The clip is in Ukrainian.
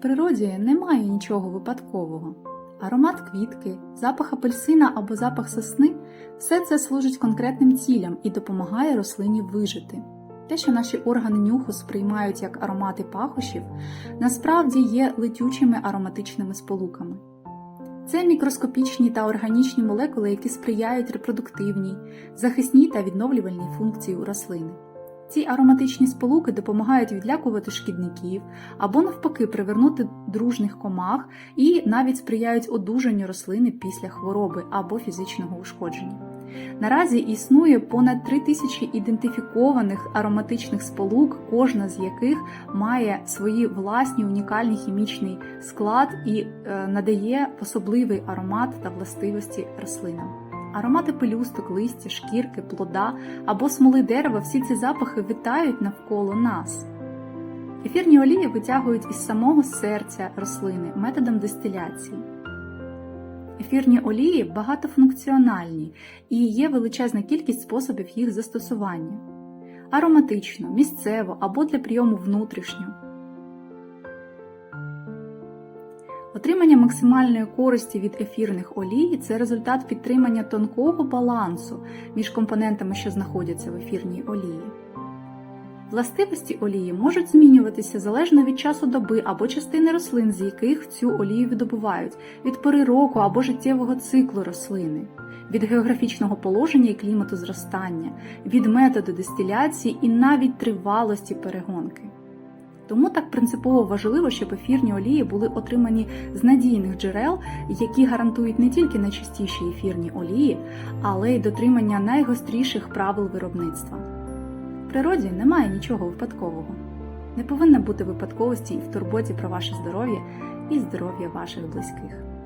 Природі немає нічого випадкового. Аромат квітки, запах апельсина або запах сосни все це служить конкретним цілям і допомагає рослині вижити. Те, що наші органи нюху сприймають як аромати пахощів, насправді є летючими ароматичними сполуками. Це мікроскопічні та органічні молекули, які сприяють репродуктивній, захисній та відновлювальній функції у рослини. Ці ароматичні сполуки допомагають відлякувати шкідників або навпаки привернути дружних комах і навіть сприяють одужанню рослини після хвороби або фізичного ушкодження. Наразі існує понад 3 тисячі ідентифікованих ароматичних сполук, кожна з яких має свої власні унікальні хімічний склад і е, надає особливий аромат та властивості рослинам. Аромати пелюсток, листя, шкірки, плода або смоли дерева всі ці запахи вітають навколо нас. Ефірні олії витягують із самого серця рослини методом дистиляції. Ефірні олії багатофункціональні і є величезна кількість способів їх застосування: ароматично, місцево або для прийому внутрішньо. Отримання максимальної користі від ефірних олій це результат підтримання тонкого балансу між компонентами, що знаходяться в ефірній олії. Властивості олії можуть змінюватися залежно від часу доби або частини рослин, з яких цю олію видобувають, від пори року або життєвого циклу рослини, від географічного положення і клімату зростання, від методу дистиляції і навіть тривалості перегонки. Тому так принципово важливо, щоб ефірні олії були отримані з надійних джерел, які гарантують не тільки найчистіші ефірні олії, але й дотримання найгостріших правил виробництва. В природі немає нічого випадкового. Не повинна бути випадковості і в турботі про ваше здоров'я і здоров'я ваших близьких.